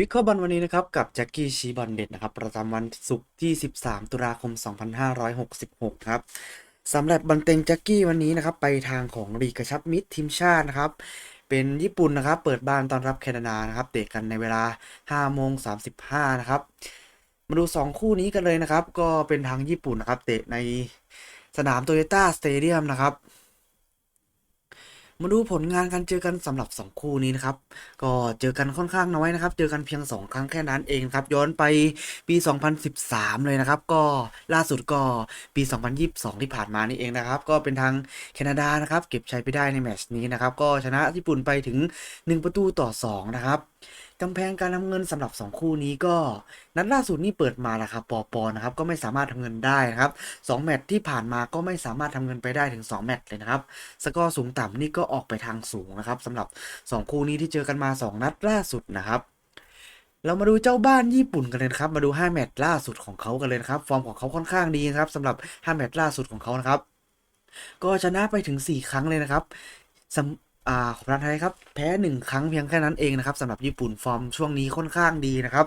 วิเคราะห์บอลวันนี้นะครับกับแจ็คกี้ชีบอลเด็ดนะครับประจำวันศุกร์ที่ 13 ตุลาคม 2566 ครับสำหรับบอลเต็งแจ็คกี้วันนี้นะครับไปทางของลีกกระชับมิตรทีมชาตินะครับเป็นญี่ปุ่นนะครับเปิดบ้านต้อนรับแคนาดานะครับเตะกันในเวลา5โมง35นะครับมาดู 2 คู่นี้กันเลยนะครับ ก็เป็นทางญี่ปุ่นนะครับเตะในสนามโตโยต้าสเตเดียมนะครับ มาดูผลงานการเจอกันสำหรับ 2 คู่นี้นะครับ ก็เจอกันค่อนข้างน้อยนะครับ เจอกันเพียง 2 ครั้งแค่นั้นเองครับ ย้อนไปปี 2013 เลยนะครับ ก็ล่าสุดก็ปี 2022 ที่ผ่านมานี่เองนะครับ ก็เป็นทางแคนาดานะครับ เก็บชัยไปได้ในแมตช์นี้นะครับ ก็ชนะญี่ปุ่นไปถึง 1 ประตูต่อ 2 นะครับกำแพงการทำเงินสำหรับ 2 คู่นี้ก็ นัดล่าสุดนี่เปิดมาราคาปอปอนะครับ ก็ไม่สามารถทำเงินได้นะครับ2แมตช์ที่ผ่านมาก็ไม่สามารถทำเงินไปได้ถึง 2 แมตช์เลยนะครับ สกอร์สูงต่ำนี่ก็ออกไปทางสูงนะครับสำหรับ 2 คู่นี้ที่เจอกันมา 2 นัดล่าสุดนะครับ เรามาดูเจ้าบ้านญี่ปุ่นกันเลยครับ มาดู 5 แมตช์ล่าสุดของเขากันเลยนะครับ ฟอร์มของเขาค่อนข้างดีนะครับสำหรับ 5 แมตช์ล่าสุดของเขานะครับ ก็ชนะไปถึง 4 ครั้งเลยนะครับสำอ่าของประเทศไทยครับ แพ้ 1 ครั้งเพียงแค่นั้นเองนะครับสำหรับญี่ปุ่นฟอร์มช่วงนี้ค่อนข้างดีนะครับ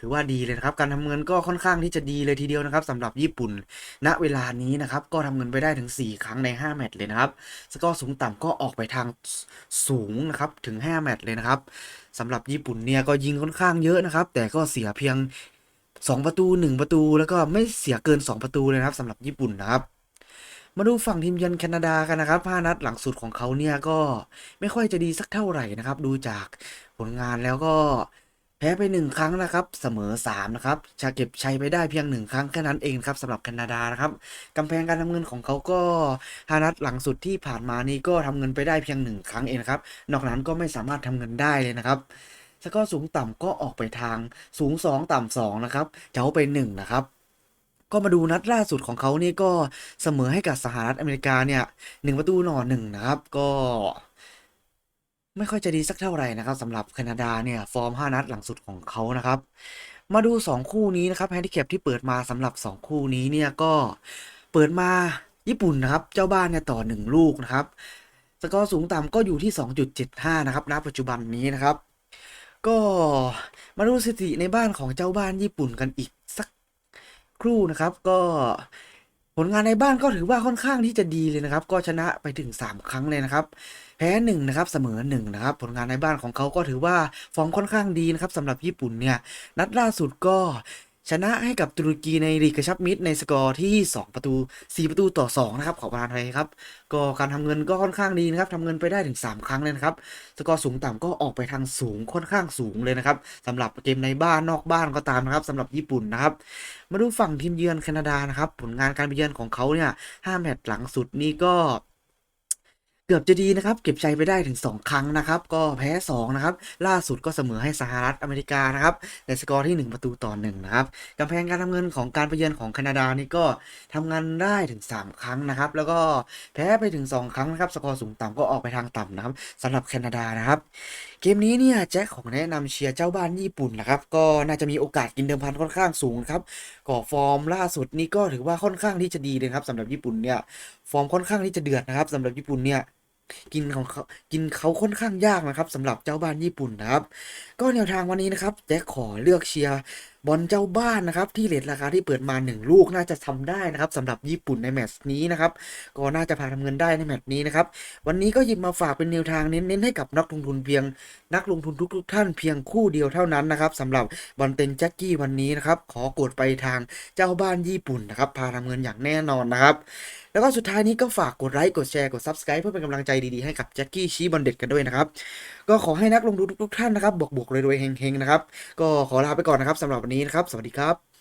ถือว่าดีเลยนะครับ การทำเงินก็ค่อนข้างที่จะดีเลยทีเดียวนะครับสำหรับญี่ปุ่น ณเวลานี้นะครับ ก็ทำเงินไปได้ถึง 4 ครั้งใน 5 แมตช์เลยนะครับ สกอร์สูงต่ำก็ออกไปทางสูงนะครับ ถึง 5 แมตช์เลยนะครับสำหรับญี่ปุ่นเนี่ยก็ยิงค่อนข้างเยอะนะครับ แต่ก็เสียเพียง 2 ประตู 1 ประตู แล้วก็ไม่เสียเกิน 2 ประตูเลยนะครับสำหรับญี่ปุ่นนะครับมาดูฝั่งทีมเยือนแคนาดากันนะครับ5นัดหลังสุดของเขาเนี่ยก็ไม่ค่อยจะดีสักเท่าไหร่นะครับ ดูจากผลงานแล้วก็ แพ้ไป 1 ครั้งนะครับเสมอ3นะครับจะเก็บชัยไปได้เพียง 1 ครั้งแค่นั้นเองครับสำหรับแคนาดานะครับกำแพงการทำเงินของเขาก็5นัดหลังสุดที่ผ่านมานี่ก็ทำเงินไปได้เพียง 1 ครั้งเองครับนอกนั้นก็ไม่สามารถทำเงินได้เลยนะครับสกอร์สูงต่ำก็ออกไปทางสูง 2 ต่ำ2นะครับเจ้าไป1นะครับก็มาดูนัดล่าสุดของเขานี่ก็เสมอให้กับสหรัฐอเมริกาเนี่ยหนึ่งประตูหน่อหนึ่งนะครับ ก็ ไม่ค่อยจะดีสักเท่าไหร่นะครับสำหรับแคนาดาเนี่ยฟอร์ม 5 นัดหลังสุดของเขานะครับ มาดู 2 คู่นี้นะครับแฮนดิแคปที่เปิดมาสำหรับ 2 คู่นี้เนี่ยก็เปิดมาญี่ปุ่นนะครับ เจ้าบ้านเนี่ยต่อ 1 ลูกนะครับสกอร์สูงต่ำก็อยู่ที่ 2.75 นะครับณปัจจุบันนี้นะครับ ก็มาดูสถิติในบ้านของเจ้าบ้านญี่ปุ่นกันอีกสักครู่นะครับ ก็ ผลงานในบ้านก็ถือว่าค่อนข้างที่จะดีเลยนะครับ ก็ชนะไปถึง 3 ครั้งเลยนะครับ แพ้1นะครับเสมอ1นะครับ ผลงานในบ้านของเขาก็ถือว่าฟอร์มค่อนข้างดีนะครับสำหรับญี่ปุ่นเนี่ย นัดล่าสุดก็ ชนะให้กับตุรกีในลีกกระชับมิตรในสกอร์ที่ 2 ประตู 4 ประตูต่อ 2 นะครับ ของประธานไทยครับ ก็การทำเงินก็ค่อนข้างดีนะครับทำเงินไปได้ถึง 3 ครั้งเลยนะครับ สกอร์สูงต่ำก็ออกไปทางสูงค่อนข้างสูงเลยนะครับสำหรับเกมในบ้านนอกบ้านก็ตามนะครับสำหรับญี่ปุ่นนะครับ มาดูฝั่งทีมเยือนแคนาดานะครับ ผลงานการไปเยือนของเขาเนี่ย5แมตช์หลังสุดนี่ก็ เกือบจะดีนะครับ เก็บชัยไปได้ถึง 2 ครั้งนะครับ ก็แพ้ 2 นะครับ ล่าสุดก็เสมอให้สหรัฐอเมริกานะครับในสกอร์ที่ 1 ประตูต่อ1นะครับกำแพงการทำเงินของการไปเยือนของแคนาดานี่ก็ทำงานได้ถึง 3 ครั้งนะครับ แล้วก็แพ้ไปถึง 2 ครั้งนะครับ สกอร์สูงต่ำก็ออกไปทางต่ำนะครับสำหรับแคนาดานะครับ เกมนี้เนี่ยแจ็คของแนะนำเชียร์เจ้าบ้านญี่ปุ่นนะครับ ก็น่าจะมีโอกาสกินเดิมพันค่อนข้างสูงนะครับก็ฟอร์มล่าสุดนี่ก็ถือว่าค่อนข้างที่จะดีเลยครับสำหรับญี่ปุ่นเนี่ย ฟอร์มค่อนข้างที่จะเดือดนะครับสำหรับญี่ปุ่นเนี่ย กินของเขากินเขาค่อนข้างยากนะครับสำหรับเจ้าบ้านญี่ปุ่นนะครับ ก็แนวทางวันนี้นะครับแจ็คขอเลือกเชียร์บอลเจ้าบ้านนะครับ ที่เลทราคาที่เปิดมา 1 ลูกน่าจะทำได้นะครับสำหรับญี่ปุ่นในแมตช์นี้นะครับ ก็น่าจะพาทำเงินได้ในแมตช์นี้นะครับ วันนี้ก็หยิบมาฝากเป็นแนวทางเน้นๆให้กับนักลงทุนเพียง นักลงทุนทุกๆท่านเพียงคู่เดียวเท่านั้นนะครับสำหรับบอลเต็งแจ็คกี้วันนี้นะครับ ขอกดไปทางเจ้าบ้านญี่ปุ่นนะครับ พาทำเงินอย่างแน่นอนนะครับ แล้วก็สุดท้ายนี้ก็ฝากกดไลค์กดแชร์กด Subscribe เพื่อเป็นกำลังใจดีๆให้กับแจ็คกี้ชี้บอลเด็ดกันด้วยนะครับก็ขอให้นักลงทุนทุกๆท่านนะครับบวกๆรวยๆเฮงๆนะครับก็ขอลาไปก่อนนะครับสำหรับวันนี้นะครับ สวัสดีครับ